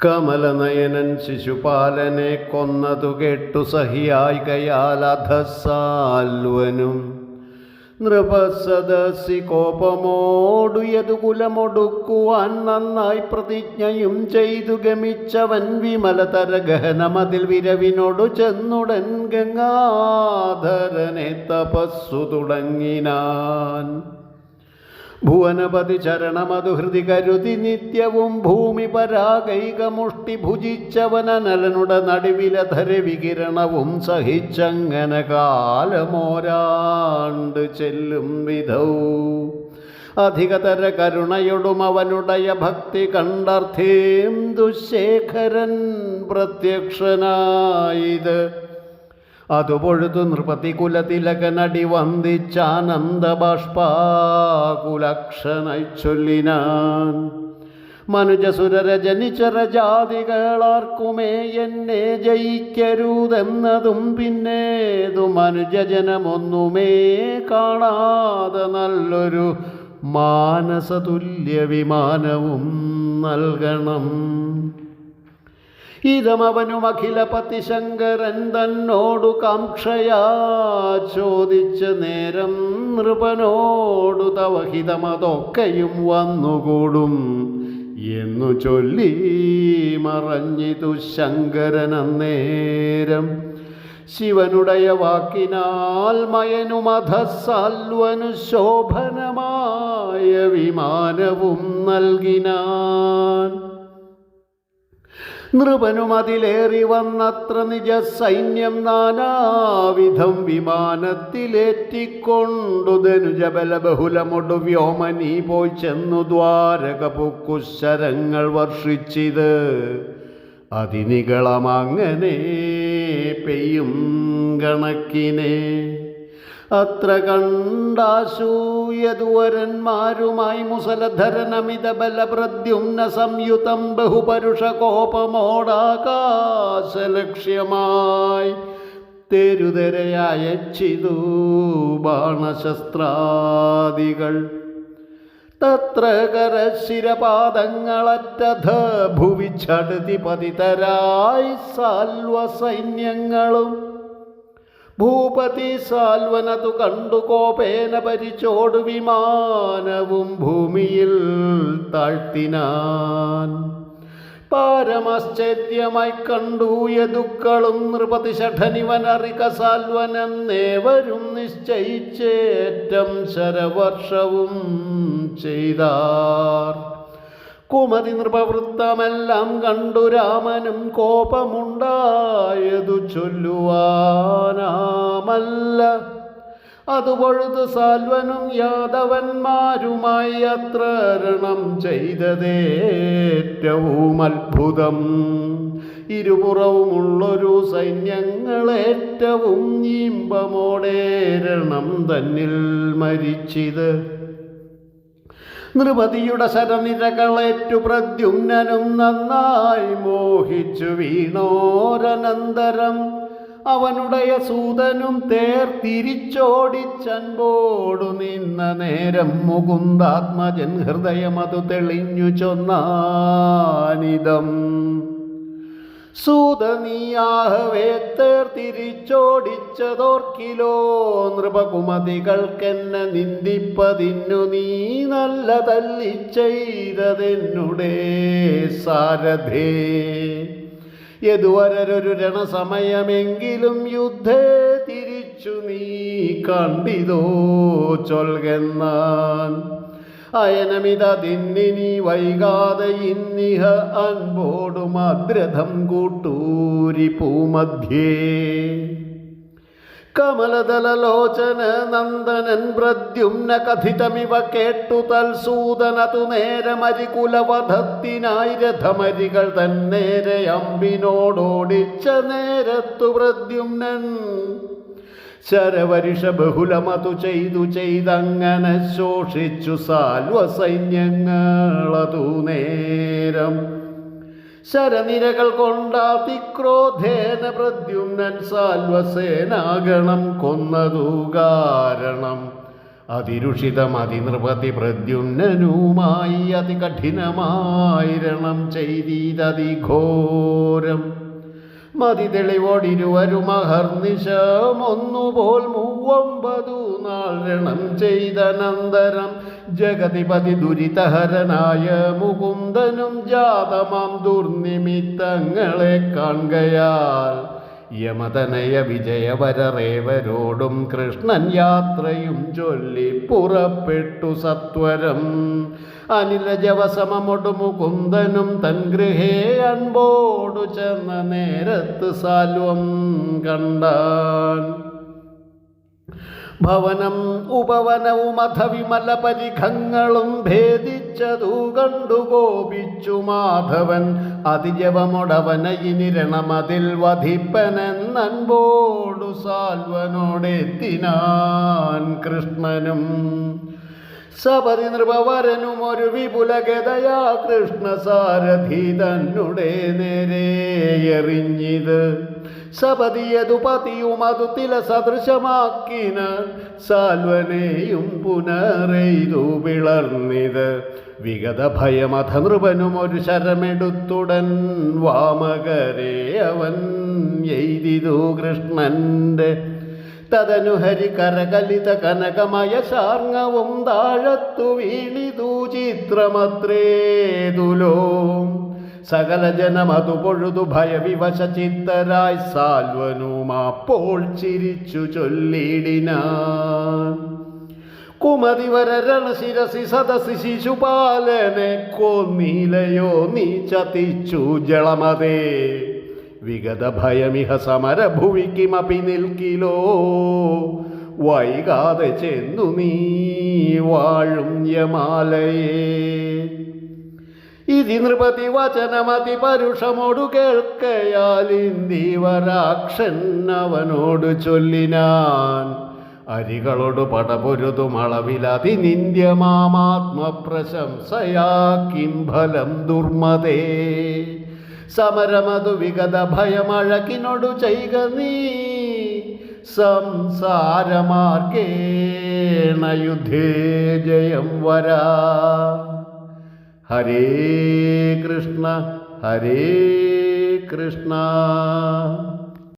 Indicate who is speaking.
Speaker 1: കമലനയനൻ ശിശുപാലനെ കൊന്നതു കേട്ടു സഹിയായി കയാലധസാൽവനും നൃപസദസി കോപമോടുയതു കുലമൊടുക്കുവാൻ നന്നായി പ്രതിജ്ഞയും ചെയ്തു ഗമിച്ചവൻ വിമലതര ഗഹനമതിൽ വിരവിനോടു ചെന്നുടൻ ഗംഗാധരനെ തപസ്സു തുടങ്ങിനാൻ. ഭുവനപതി ചരണമതു ഹൃതി കരുതി നിത്യവും ഭൂമി പരാഗൈകമുഷ്ടി ഭുജിച്ചവനനലനുടെ നടുവിലധര വികിരണവും സഹിച്ചങ്ങനെ കാലമോരാണ്ട് ചെല്ലും വിധൗ. അധികതര കരുണയൊടും അവനുടയ ഭക്തി കണ്ടർത്ഥേം ദുശേഖരൻ പ്രത്യക്ഷനായത്. അതുപൊഴുതു നൃപതി കുലതിലകനടി വന്ദിച്ചാനന്ദ ബാഷ്പാകുലക്ഷനായി ചൊല്ലിനാൻ മനുജസുരരജനിച്ചരജാതികളാർക്കുമേ എന്നെ ജയിക്കരുതെന്നതും പിന്നേതു മനുജജനമൊന്നുമേ കാണാതെ നല്ലൊരു മാനസതുല്യ വിമാനവും നൽകണം. ഇതമവനും അഖിലപതി ശങ്കരൻ തന്നോടു കാംക്ഷയാ ചോദിച്ച നേരം നൃപനോടു തവഹിതമതൊക്കെയും വന്നുകൂടും എന്നു ചൊല്ലി മറഞ്ഞിതു ശങ്കരൻ അന്നേരം ശിവനുടയ വാക്കിനാൽ മയനുമധസാൽവനു ശോഭനമായ വിമാനവും നൽകിനാൻ. നൃപനും അതിലേറി വന്നത്ര നിജ സൈന്യം നാനാവിധം വിമാനത്തിലേറ്റിക്കൊണ്ടു ധനുജബല ബഹുലമൊടു വ്യോമനീ പോയി ചെന്നു ദ്വാരക പൊക്കുശരങ്ങൾ വർഷിച്ചിത് അതിനികളമങ്ങനെ പെയ്യും കണക്കിനെ. അത്ര കണ്ടാശൂയതുവരന്മാരുമായി മുസലധരനമിത ബലപ്രദ്യുമ്ന സംയുതം ബഹുപരുഷ കോപമോടാകാശലക്ഷ്യമായി തെരുതെരയച്ചിതു ബാണശസ്ത്രാദികൾ. തത്ര കരശിരപാദങ്ങളറ്റധ ഭുവിച്ചടുതി ചടുതി പതിതരായി സാൽവ സൈന്യങ്ങളും ഭൂപതി സാൽവനതു കണ്ടു കോപേന പരിച്ചോടു വിമാനവും ഭൂമിയിൽ താഴ്ത്തിനാൻ. പാരമാശ്ചര്യമായി കണ്ടു യദുക്കളും നൃപതി ഷഠനിവനറിക സാൽവനേവരും നിശ്ചയിച്ചേറ്റം ശരവർഷവും ചെയ്താർ. കുമതി നൃപവൃത്തമെല്ലാം കണ്ടു രാമനും കോപമുണ്ടായതു ചൊല്ലുവാനാമല്ല. അതുപൊഴുതു സാൽവനും യാദവന്മാരുമായി അത്ര രണം ചെയ്തതേറ്റവും അത്ഭുതം. ഇരുപുറവുമുള്ളൊരു സൈന്യങ്ങളേറ്റവും ഇമ്പമോടെ രണം തന്നിൽ മരിച്ചിത്. നൃപതിയുടെ ശരനിരകളേറ്റു പ്രദ്യുമ്നനും നന്നായി മോഹിച്ചു വീണോരനന്തരം. അവനുടയ സൂതനും തേർ തിരിച്ചോടിച്ചൻപോടു നിന്ന നേരം മുകുന്ദാത്മജൻ ഹൃദയമതു തെളിഞ്ഞു ചൊന്നാനിതം. സൂതനീയാഹവേ തേർ തിരിച്ചോടിച്ചതോർക്കിലോ നൃപകുമതികൾക്കെന്നെ നിന്ദിപ്പതിന്നു നീ നല്ല തല്ലി ചെയ്തതെന്നുടേ സാരഥേ. യതുവരൊരു രണസമയമെങ്കിലും യുദ്ധേ തിരിച്ചു നീ കണ്ടിതോ ചൊൽകെന്നാൻ. അയനമിത ദിന്നിനി വൈകാതെ ഇന്നിഹ അൻപോടു മദ്രഥം കൂട്ടൂരി പൂമധ്യേ. കമലദലലോചന നന്ദനൻ പ്രദ്യുമ്ന കഥിതമിവ കേട്ടു തൽസൂതനതു നേരമരികുലവധത്തിനായി രഥമരികൾ തന്നേരെ അമ്പിനോടോടിച്ച നേരത്തു പ്രദ്യുമ്നൻ ശരവരിഷ ബഹുലമതു ചെയ്തു ചെയ്തങ്ങനെ ശോഷിച്ചു സാൽവ സൈന്യങ്ങളതു നേരം. ശരനിരകൾ കൊണ്ടാതിക്രോധേന പ്രദ്യുമ്നൻ സാൽവസേനാഗണം കൊന്നതു കാരണം. അതിരുഷിതം അതിനൃപതി പ്രദ്യുന്നനുമായി അതികഠിനമായിരണം ചെയ്തീതതിഘോരം. മതി തെളിവോടിരുവരും അഹർനിശമൊന്നുപോൽ മൂവമ്പതു നാൾ രണം ചെയ്തനന്തരം ജഗതിപതി ദുരിതഹരനായ മുകുന്ദനും ജാതമാം ദുർനിമിത്തങ്ങളെ കാൺകയാൽ യമതനയ വിജയവരറേവരോടും കൃഷ്ണൻ യാത്രയും ചൊല്ലി പുറപ്പെട്ടു സത്വരം. അനിലജവസമൊടു മുകുന്ദനും തൻ ഗൃഹേ അൻപോടു ചെന്ന നേരത്ത് സാൽവം കണ്ടാൻ. ഭവനം ഉപവനവും അധ വിമല പരിഖങ്ങളും ഭേദിച്ചതു കണ്ടു കോപിച്ചു മാധവൻ. അതിജവമൊടവന ഇനിരണമതിൽ വധിപ്പനെന്നൻപോടു സാൽവനോടെത്തിനാൻ കൃഷ്ണനും. സപതി നൃപവരനും ഒരു വിപുല ഗതയാ കൃഷ്ണ സാരഥി തന്നെ നേരെ എറിഞ്ഞിത്. സപതിയതു പതിയും അതു തില സദൃശമാക്കിന സാൽവനെയും പുനരെയ്തു പിളർന്നിത്. വിഗത ഭയമഥ നൃപനും ഒരു ശരമെടുത്തുടൻ വാമകരെ അവൻ എയ്തിതു കൃഷ്ണന്റെ തദനുഹരി കരകലിത കനകമയ ശാർങ്ങവും താഴത്തു വീണിതു ചിത്രമത്രേതുലോ സകല ജനമതു പൊഴുതു ഭയവിവശ ചിത്തരായി സാൽവനുമാപ്പോൾ ചിരിച്ചു ചൊല്ലിടിനാൻ കുമതി വരരണ ശിരസി സദസി ശിശുപാലനെ കൊന്നീലയോ നീ ചതിച്ചു ജളമതേ. വിഗത ഭയമിഹ സമര കിമപി നിൽക്കിലോ. വൈകാതെ ചെന്നു നീ വാഴും യമാലയേ. ഇതി നൃപതി വചനമതി പരുഷമോടു കേൾക്കയാൽ ഇന്ദീവരാക്ഷൻ അവനോട് ചൊല്ലിനാൻ. അരികളോട് പടപൊരുതും അളവിലതി നിന്ദ്യമാമാത്മപ്രശംസയാ ഫലം ദുർമതേ. സമരമതു വിഗത ഭയമഴക്കിനോടു ചെയ്ക നീ. സംസാരമാർഗേണ യുദ്ധേ ജയം വരാ. ഹരേ കൃഷ്ണ ഹരേ കൃഷ്ണ.